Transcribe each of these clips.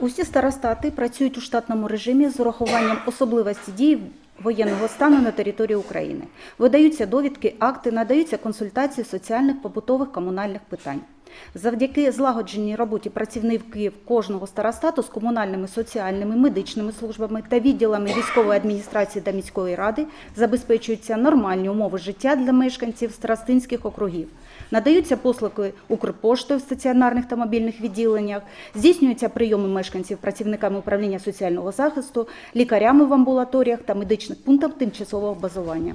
Усі старостати працюють у штатному режимі з урахуванням особливості дії воєнного стану на території України. Видаються довідки, акти, надаються консультації соціальних, побутових, комунальних питань. Завдяки злагодженій роботі працівників кожного старостату з комунальними, соціальними, медичними службами та відділами військової адміністрації та міської ради забезпечуються нормальні умови життя для мешканців старостинських округів. Надаються послуги Укрпоштою в стаціонарних та мобільних відділеннях, здійснюються прийоми мешканців працівниками управління соціального захисту, лікарями в амбулаторіях та медичних пунктах тимчасового базування.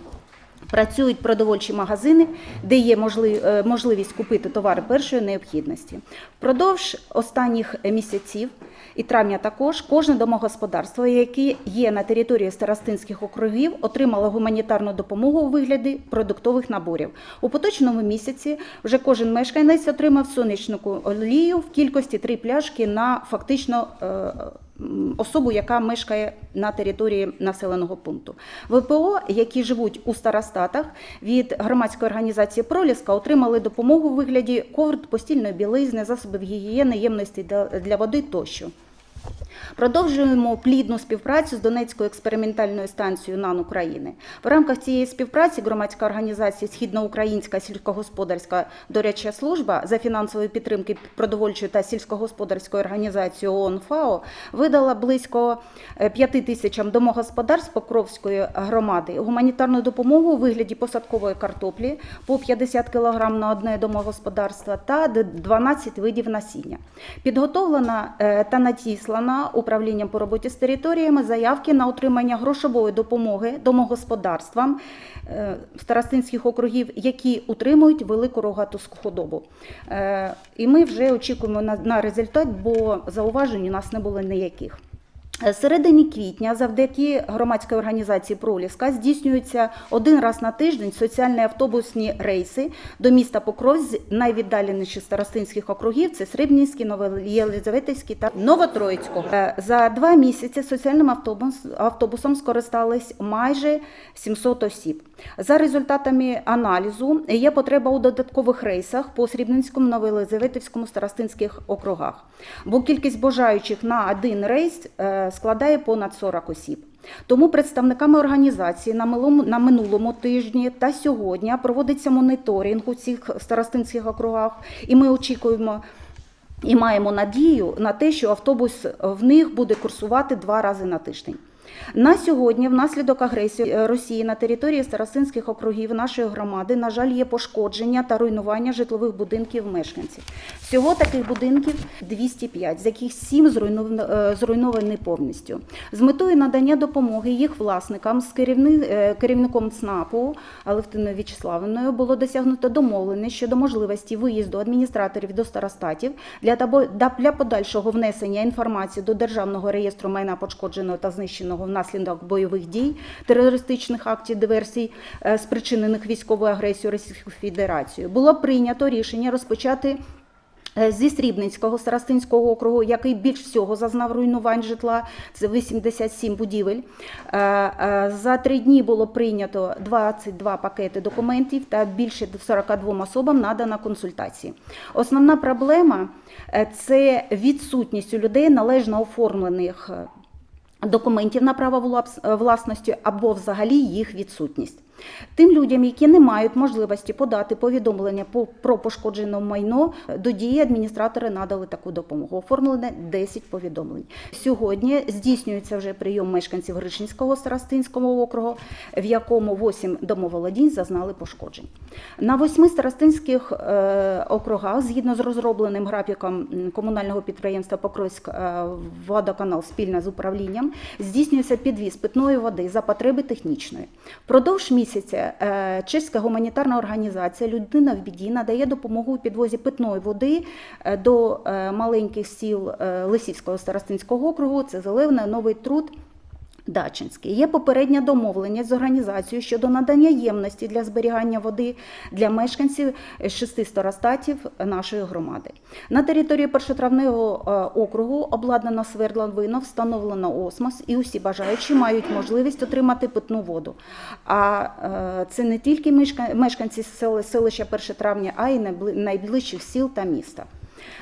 Працюють продовольчі магазини, де є е, можливість купити товари першої необхідності. Впродовж останніх місяців і травня також кожне домогосподарство, яке є на території старостинських округів, отримало гуманітарну допомогу у вигляді продуктових наборів. У поточному місяці вже кожен мешканець отримав сонячну олію в кількості три пляшки на фактично е, особу, яка мешкає на території населеного пункту. ВПО, які живуть у старостатах, від громадської організації Проліска отримали допомогу у вигляді коврт, постільної білизни, засобів гігієни, ємності для- води тощо. Продовжуємо плідну співпрацю з Донецькою експериментальною станцією НАН України. В рамках цієї співпраці громадська організація Східноукраїнська сільськогосподарська доряча служба за фінансової підтримки продовольчої та сільськогосподарської організації ООН ФАО видала близько е, 5 тисячам домогосподарств Покровської громади гуманітарну допомогу у вигляді посадкової картоплі по 50 кг на одне домогосподарство та 12 видів насіння. Підготовлена е, та надіслана управлінням по роботі з територіями заявки на отримання грошової допомоги домогосподарствам е, старостинських округів, які утримують велику рогату худобу. Е, І ми вже очікуємо на результат, бо зауважень у нас не було ніяких. З Середині квітня завдяки громадській організації Проліска здійснюються один раз на тиждень соціальні автобусні рейси до міста Покров з найвіддаленіших старостинських округів це Срібнінський, Новоєлизаветівський та Новотроїцького. Е, За два місяці соціальним автобус, автобусом скористались майже 700 осіб. За результатами аналізу є потреба у додаткових рейсах по Срібненському, Новоєлизаветівському старостинських округах, бо кількість бажаючих на один рейс е, складає понад 40 осіб. Тому представниками організації на минулому, на минулому тижні та сьогодні проводиться моніторинг у цих старостинських округах, і ми очікуємо і маємо надію на те, що автобус в них буде курсувати два рази на тиждень. На сьогодні, внаслідок агресії е, Росії на території старостинських округів нашої громади, на жаль, є пошкодження та руйнування житлових будинків мешканців. Всього таких будинків 205, з яких 7 зруйновані, е, повністю. З метою надання допомоги їх власникам з е, керівником ЦНАПу Алевтиною В'ячеславівною було досягнуто домовленість щодо можливості виїзду адміністраторів до старостатів для подальшого внесення інформації до Державного реєстру майна пошкодженого та знищеного внаслідок бойових дій, терористичних актів диверсій, е, спричинених військовою агресією Російської Федерації. Було прийнято рішення розпочати Е, Зі Срібницького старостинського округу, який більш всього зазнав руйнувань житла, це 87 будівель. Е, За три дні було прийнято 22 пакети документів та більше 42 особам надана консультації. Основна проблема це відсутність у людей належно оформлених документів на право власності або взагалі їх відсутність. Тим людям, які не мають можливості подати повідомлення про пошкоджене майно, до дії адміністратори надали таку допомогу. Оформлено 10 повідомлень. Сьогодні здійснюється вже прийом мешканців Гришинського старостинського округу, в якому 8 домоволодінь зазнали пошкоджень. На восьми старостинських е, округах, згідно з розробленим графіком комунального підприємства Покровськ е, водоканал спільно з управлінням, здійснюється підвіз питної води за потреби технічної. Впродовж місяця е, чеська гуманітарна організація Людина в біді надає допомогу у підвозі питної води е, до е, маленьких сіл Лисівського старостинського округу. Це Зелене, Новий Труд. Дачинський. Є попередня домовленість з організацією щодо надання ємності для зберігання води для мешканців шести старостатів нашої громади. На території першотравневого е, округу обладнано свердловина, встановлено осмос, і усі бажаючі мають можливість отримати питну воду. А е, це не тільки мешканці селища 1 травня, а й найближчих сіл та міста.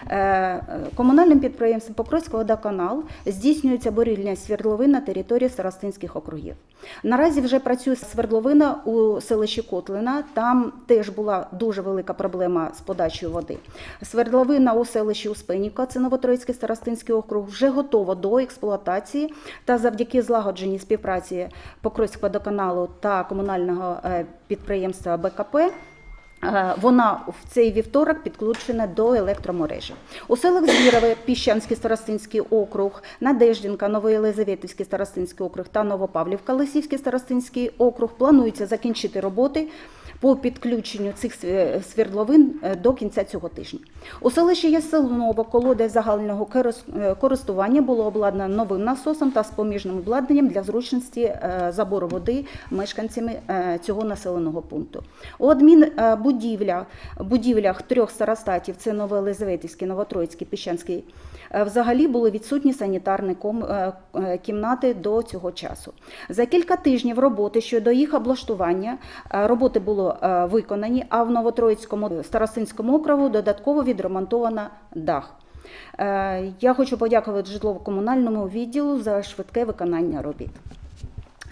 Е, е, Комунальним підприємством Покровський водоканал здійснюється бурильня свердловин на території Старостинських округів. Наразі вже працює свердловина у селищі Котлина. Там теж була дуже велика проблема з подачею води. Свердловина у селищі Успенівка, це Новотроїцький Старостинський округ, вже готова до експлуатації. Та завдяки злагодженій співпраці Покровського водоканалу та комунального е, підприємства БКП. Е, Вона в цей вівторок підключена до електромережі. У селах Звірове, Піщанський Старостинський округ, Надеждінка, Новоєлизаветівський Старостинський округ та Новопавлівка, Лисівський Старостинський округ планується закінчити роботи по підключенню цих све- свердловин е, до кінця цього тижня. У селищі Яселново колода загального е, користування було обладнано новим насосом та споміжним обладнанням для зручності е, забору води мешканцями е, цього населеного пункту. У адмінбудівлях будівлях трьох старостатів це Новоелизаветівський, Новотроїцький, Піщанський. е, Взагалі були відсутні санітарні е, е, кімнати до цього часу. За кілька тижнів роботи щодо їх облаштування е, роботи було е, виконані, а в Новотроїцькому старостинському округу додатково відремонтовано дах. Е, Я хочу подякувати житлово-комунальному відділу за швидке виконання робіт.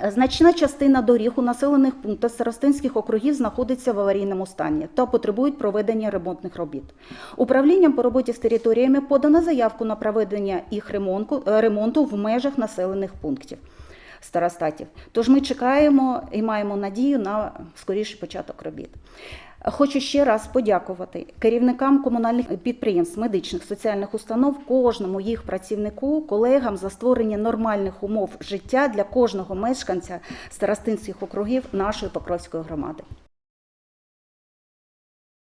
Значна частина доріг у населених пунктах старостинських округів знаходиться в аварійному стані та потребують проведення ремонтних робіт. Управлінням по роботі з територіями подано заявку на проведення їх е, ремонту в межах населених пунктів старостатів. Тож ми чекаємо і маємо надію на скоріший початок робіт. Хочу ще раз подякувати керівникам комунальних підприємств, медичних, соціальних установ, кожному їх працівнику, колегам за створення нормальних умов життя для кожного мешканця старостинських округів нашої Покровської громади.